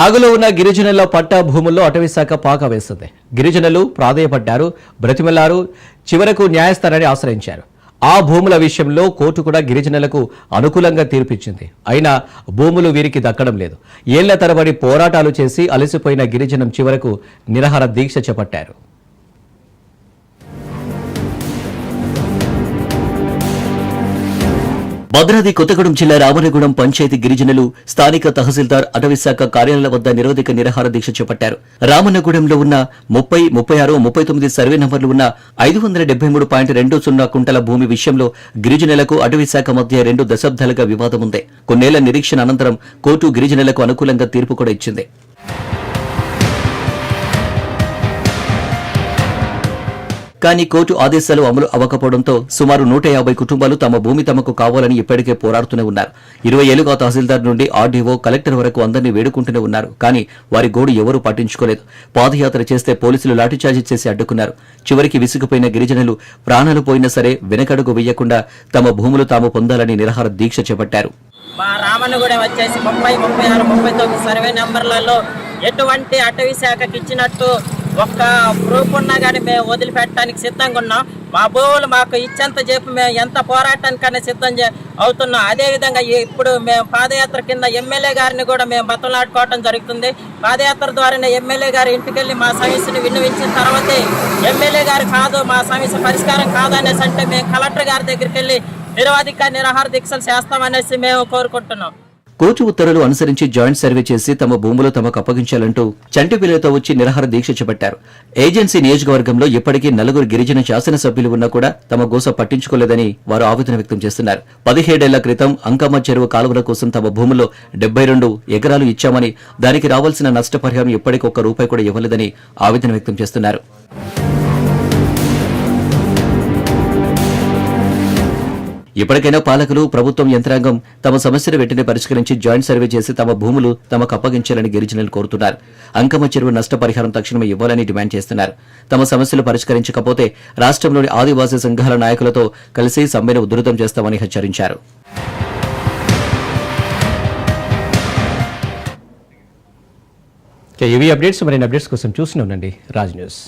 సాగులో ఉన్న గిరిజనుల పట్టా భూముల్లో అటవీశాఖ పాక వేస్తుంది గిరిజనులు ప్రాధేయపడ్డారు బ్రతిమలారు చివరకు న్యాయస్థానాన్ని ఆశ్రయించారు. ఆ భూముల విషయంలో కోర్టు కూడా గిరిజనులకు అనుకూలంగా తీర్పిచ్చింది. అయినా భూములు వీరికి దక్కడం లేదు. ఏళ్ళ తరబడి పోరాటాలు చేసి అలసిపోయిన గిరిజనం చివరకు నిరహార దీక్ష చేపట్టారు. భద్రాద్రి కొత్తగూడెం జిల్లా రామనగూడెం పంచాయతీ గిరిజనులు స్థానిక తహసీల్దార్ అటవీశాఖ కార్యాలయాల వద్ద నిరోధిక నిరాహార దీక్ష చేపట్టారు. రామనగూడెంలో ఉన్న ముప్పై ముప్పై ఆరు ముప్పై తొమ్మిది సర్వే నంబర్లు ఉన్న ఐదు వందల డెబ్బై మూడు పాయింట్ రెండు సున్నా కుంటల భూమి విషయంలో గిరిజనులకు అటవీశాఖ మధ్య రెండు దశాబ్దాలుగా వివాదం ఉంది కొన్నేళ్ళ నిరీక్షణ అనంతరం కోర్టు గిరిజనులకు అనుకూలంగా తీర్పు కూడా ఇచ్చింది. కానీ కోర్టు ఆదేశాలు అమలు అవ్వకపోవడంతో సుమారు నూట యాభై కుటుంబాలు తమ భూమి తమకు కావాలని ఇప్పటికే పోరాడుతూనే ఉన్నారు. ఇరవై ఏళ్ళుగా తహసీల్దార్ నుండి ఆర్డీఓ కలెక్టర్ వరకు అందరినీ వేడుకుంటూనే ఉన్నారు. కానీ వారి గోడు ఎవరూ పట్టించుకోలేదు. పాదయాత్ర చేస్తే పోలీసులు లాఠీచార్జీ చేసి అడ్డుకున్నారు. చివరికి విసిగిపోయిన గిరిజనులు ప్రాణాలు పోయినా సరే వెనకడుగు వేయకుండా తమ భూములు తాము పొందాలని నిరహార దీక్ష చేపట్టారు. మా రామన్నగూడెం వచ్చేసి ముప్పై ముప్పై ఆరు ముప్పై తొమ్మిది సర్వే నెంబర్లలో ఎటువంటి అటవీ శాఖకి ఇచ్చినట్టు ఒక్క ప్రూఫ్ ఉన్నా కానీ మేము వదిలిపెట్టడానికి సిద్ధంగా ఉన్నాం. మా భూములు మాకు ఇచ్చేంత చెప్పి మేము ఎంత పోరాటానికైనా సిద్ధం చే- అవుతున్నాం. అదేవిధంగా ఇప్పుడు మేము పాదయాత్ర కింద ఎమ్మెల్యే గారిని కూడా మేము బతలాడుకోవడం జరుగుతుంది. పాదయాత్ర ద్వారానే ఎమ్మెల్యే గారి ఇంటికి వెళ్ళి మా సమస్యను విన్నవించిన తర్వాతే ఎమ్మెల్యే గారు కాదు మా సమస్య పరిష్కారం కాదనేసి అంటే మేము కలెక్టర్ గారి దగ్గరికి వెళ్ళి నిరవధిక నిరాహార దీక్షలు చేస్తామనేసి మేము కోరుకుంటున్నాం. కోర్టు ఉత్తర్వులు అనుసరించి జాయింట్ సర్వే చేసి తమ భూములు తమకు అప్పగించాలంటూ చంటి పిల్లలతో వచ్చి నిరహార దీక్ష చేపట్టారు. ఏజెన్సీ నియోజకవర్గంలో ఇప్పటికీ నలుగురు గిరిజన శాసనసభ్యులు ఉన్నా కూడా తమ గోస పట్టించుకోలేదని వారు ఆవేదన వ్యక్తం చేస్తున్నారు. పదిహేడేళ్ళ క్రితం అంకమ్మ చెరువు కాలువల కోసం తమ భూముల్లో డెబ్బై రెండు ఎకరాలు ఇచ్చామని దానికి రావాల్సిన నష్టపరిహారం ఇప్పటికొక్క రూపాయి కూడా ఇవ్వలేదని ఆవేదన వ్యక్తం చేస్తున్నారు. ఇప్పటికైనా పాలకులు ప్రభుత్వం యంత్రాంగం తమ సమస్యను వెంటనే పరిష్కరించి జాయింట్ సర్వే చేసి తమ భూములు తమకు అప్పగించాలని గిరిజనులు కోరుతున్నారు. అంకమ్మ చెరువు నష్టపరిహారం తక్షణమే ఇవ్వాలని డిమాండ్ చేస్తున్నారు. తమ సమస్యలు పరిష్కరించకపోతే రాష్ట్రంలోని ఆదివాసీ సంఘాల నాయకులతో కలిసి సమ్మెను ఉధృతం చేస్తామని హెచ్చరించారు. ఇవి అప్డేట్స్ మరిన్ని అప్డేట్స్ కోసం చూస్తూనే ఉండండి. రాజ్ న్యూస్.